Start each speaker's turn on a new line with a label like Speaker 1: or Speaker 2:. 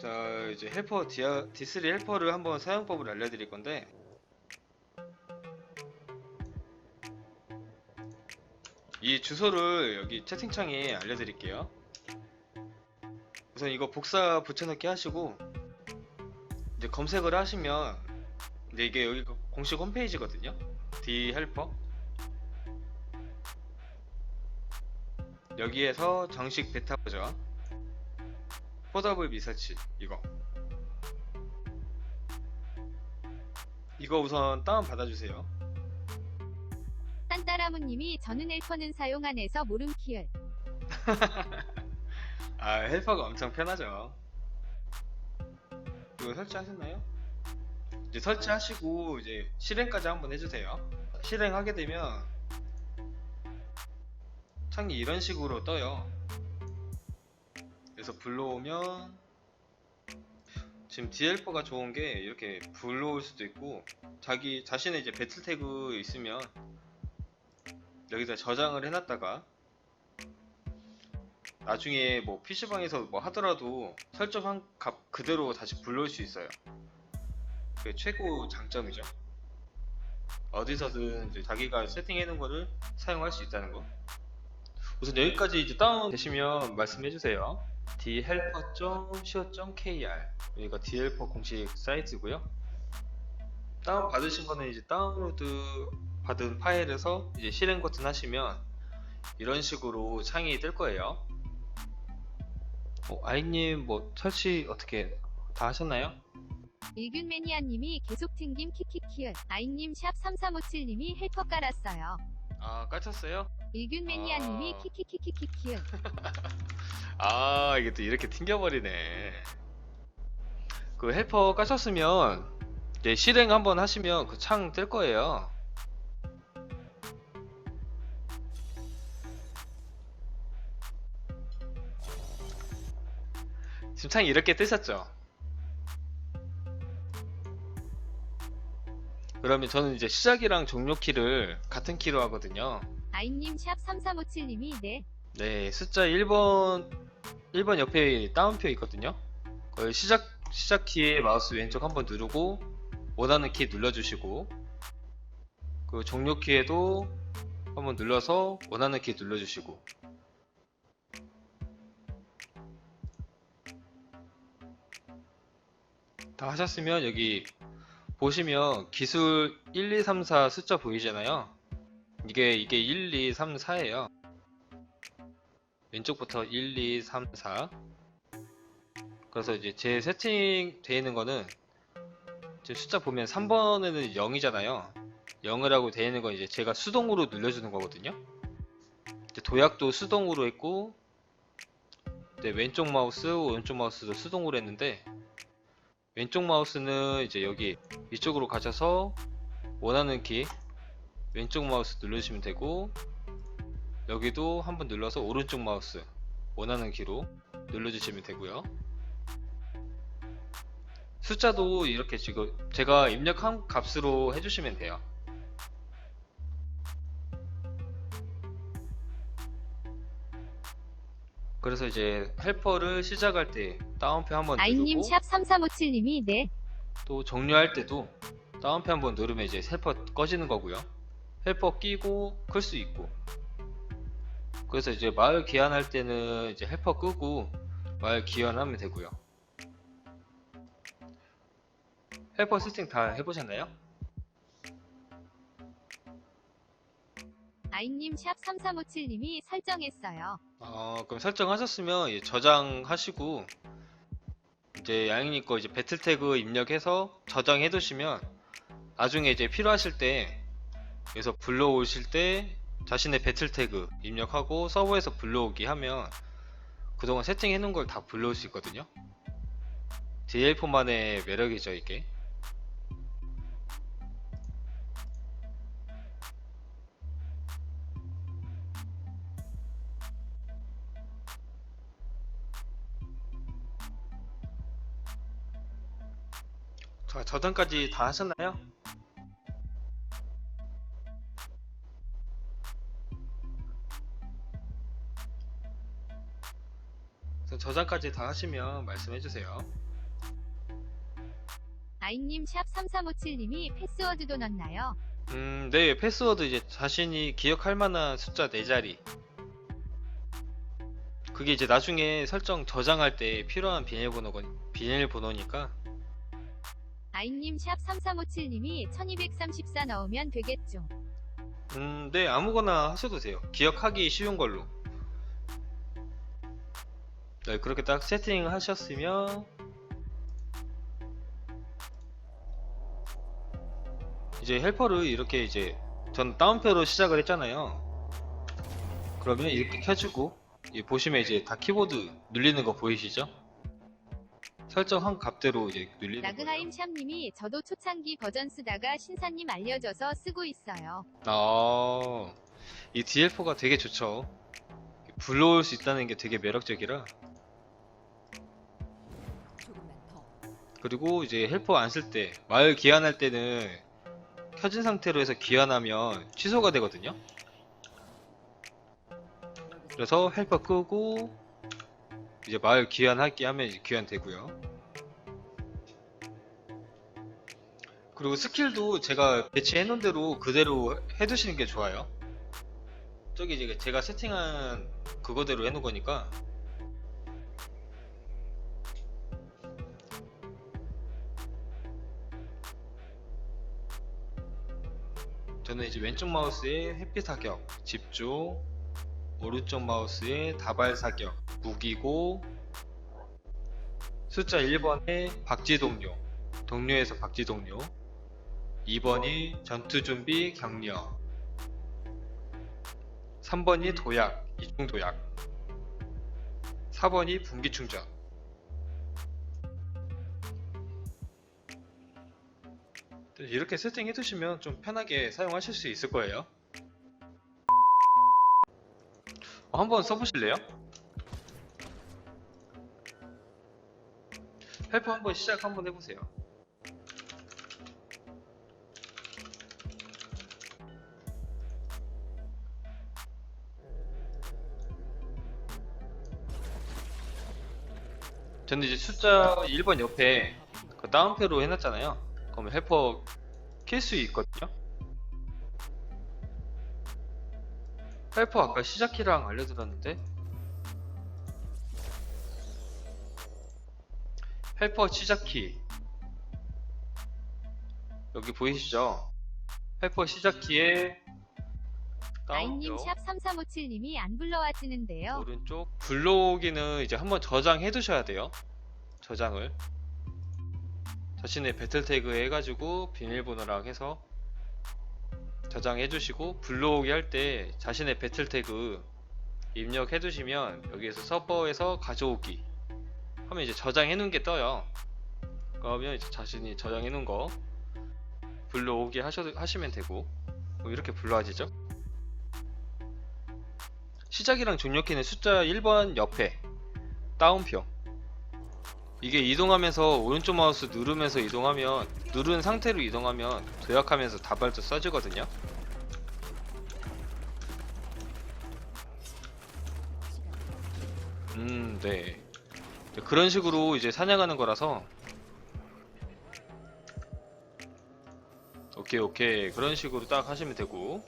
Speaker 1: 자 이제 헬퍼 디아, D3 헬퍼를 한번 사용법을 알려드릴 건데 이 주소를 여기 채팅창에 알려드릴게요. 우선 이거 복사 붙여넣기 하시고 이제 검색을 하시면 이제 이게 여기 공식 홈페이지거든요. D 헬퍼 여기에서 정식 베타 버전 포더블 리서치 이거 이거 우선 다운 받아주세요.
Speaker 2: 딴따라무님이 저는 헬퍼는 사용 안 해서 모름 키을.
Speaker 1: 아 헬퍼가 엄청 편하죠. 이거 설치하셨나요? 이제 설치하시고 이제 실행까지 한번 해주세요. 실행하게 되면 창이 이런 식으로 떠요. 그래서 불러오면 지금 디헬퍼가 좋은 게 이렇게 불러올 수도 있고 자기 자신의 이제 배틀 태그 있으면 여기다 저장을 해놨다가 나중에 뭐 PC방에서 뭐 하더라도 설정한 값 그대로 다시 불러올 수 있어요. 그게 최고 장점이죠. 어디서든 자기가 세팅해 놓은 거를 사용할 수 있다는 거. 우선 여기까지 이제 다운 되시면 말씀해 주세요. dhelper.co.kr 여기가 dhelper 공식 사이트고요. 다운 받으신 거는 이제 다운로드 받은 파일에서 이제 실행 버튼 하시면 이런 식으로 창이 뜰 거예요. 어, 아이님 뭐 설치 어떻게 다 하셨나요?
Speaker 2: 일균 매니아님이 계속 튕김 키키키을. 아이님 샵 3357님이 헬퍼 깔았어요.
Speaker 1: 아 까쳤어요?
Speaker 2: 일균 매니아님이
Speaker 1: 아.
Speaker 2: 키키키키키키을.
Speaker 1: 아 이게 또 이렇게 튕겨버리네. 그 헬퍼 까셨으면 이제 실행 한번 하시면 그 창 뜰 거예요. 지금 창이 이렇게 뜨셨죠? 그러면 저는 이제 시작이랑 종료 키를 같은 키로 하거든요.
Speaker 2: 아이님 샵 3357님이 네.
Speaker 1: 네, 숫자 1번 1번 옆에 따옴표 있거든요. 그 시작 시작 키에 마우스 왼쪽 한번 누르고 원하는 키 눌러 주시고 그 종료 키에도 한번 눌러서 원하는 키 눌러 주시고 다 하셨으면 여기 보시면 기술 1, 2, 3, 4 숫자 보이잖아요. 이게 이게 1, 2, 3, 4예요. 왼쪽부터 1, 2, 3, 4 그래서 이제 제 세팅 되어 있는 거는 지금 숫자 보면 3번에는 0이잖아요. 0을 하고 되어 있는 건 이제 제가 수동으로 눌러주는 거거든요. 이제 도약도 수동으로 했고 네, 왼쪽 마우스 오른쪽 마우스도 수동으로 했는데 왼쪽 마우스는 이제 여기 이쪽으로 가셔서 원하는 키 왼쪽 마우스 누르시면 되고 여기도 한번 눌러서 오른쪽 마우스 원하는 키로 눌러주시면 되고요. 숫자도 이렇게 지금 제가 입력한 값으로 해주시면 돼요. 그래서 이제 헬퍼를 시작할 때 다운표 한번
Speaker 2: 아이님
Speaker 1: 누르고
Speaker 2: 샵 3357님이 네.
Speaker 1: 또 종료할 때도 다운표 한번 누르면 이제 헬퍼 꺼지는 거고요. 헬퍼 끼고 클 수 있고 그래서 이제 마을 기한할 때는 이제 헬퍼 끄고 마을 기한하면 되고요. 헬퍼 세팅 다 해보셨나요?
Speaker 2: 아이님 샵 3357님이 설정했어요.
Speaker 1: 어, 그럼 설정하셨으면 이제 저장하시고 이제 양이님 거 이제 배틀 태그 입력해서 저장해 두시면 나중에 이제 필요하실 때 여기서 불러오실 때 자신의 배틀 태그 입력하고 서버에서 불러오기 하면 그동안 세팅해 놓은 걸 다 불러올 수 있거든요. DL4만의 매력이죠, 이게. 자, 저장까지 다 하셨나요? 저장까지 다 하시면 말씀해 주세요.
Speaker 2: 아이님 샵 3357님이 패스워드도 넣나요?
Speaker 1: 음, 네, 패스워드 이제 자신이 기억할 만한 숫자 4자리. 그게 이제 나중에 설정 저장할 때 필요한 비밀번호, 비밀번호니까.
Speaker 2: 아이님 샵 3357님이 1234 넣으면 되겠죠.
Speaker 1: 음, 네, 아무거나 하셔도 돼요. 기억하기 쉬운 걸로. 네, 그렇게 딱 세팅 하셨으면 이제 헬퍼를 이렇게 이제 전 다운표로 시작을 했잖아요. 그러면 이렇게 켜주고 이 보시면 이제 다 키보드 눌리는 거 보이시죠? 설정한 값대로 이제 눌리는.
Speaker 2: 라그하임 샵님이 저도 초창기 버전 쓰다가 신사님 알려줘서 쓰고 있어요.
Speaker 1: 아, 이 DL4가 되게 좋죠. 불러올 수 있다는 게 되게 매력적이라. 그리고 이제 헬퍼 안 쓸 때, 마을 기한할 때는 켜진 상태로 해서 기한하면 취소가 되거든요. 그래서 헬퍼 끄고 이제 마을 기한할게 하면 이제 기한 되고요. 그리고 스킬도 제가 배치해 놓은 대로 그대로 해두시는 게 좋아요. 저기 이제 제가 세팅한 그거대로 해놓은 거니까. 저는 이제 왼쪽 마우스에 햇빛 사격, 집중, 오른쪽 마우스에 다발 사격, 무기고, 숫자 1번에 박쥐 동료, 동료에서 박쥐 동료, 2번이 전투 준비 격려, 3번이 도약, 이중 도약, 4번이 분기 충전. 이렇게 세팅해 두시면 좀 편하게 사용하실 수 있을 거예요. 어, 한번 써보실래요? 헬퍼 한번 시작 한번 해보세요. 저는 이제 숫자 1번 옆에 그 다운표로 해놨잖아요. 그러면 헬퍼 킬 수 있거든요. 헬퍼 아까 시작키랑 알려드렸는데 헬퍼 시작키 여기 보이시죠? 헬퍼 시작키에
Speaker 2: 아이님 샵 3357님이 안 불러와지는데요.
Speaker 1: 오른쪽 블로기는 이제 한번 저장해 두셔야 돼요. 저장을 자신의 배틀 태그 해가지고 비밀번호랑 해서 저장해 두시고 블로기 할 때 자신의 배틀 태그 입력해 두시면 여기에서 서버에서 가져오기 하면 이제 저장해 놓은 게 떠요. 그러면 이제 자신이 저장해 놓은 거 불러오기 하셔, 하시면 되고 뭐 이렇게 불러와지죠. 시작이랑 종료키는 숫자 1번 옆에 다운표 이게 이동하면서 오른쪽 마우스 누르면서 이동하면 누른 상태로 이동하면 도약하면서 다발도 써지거든요. 음네. 그런 식으로 이제 사냥하는 거라서. 오케이 오케이. 그런 식으로 딱 하시면 되고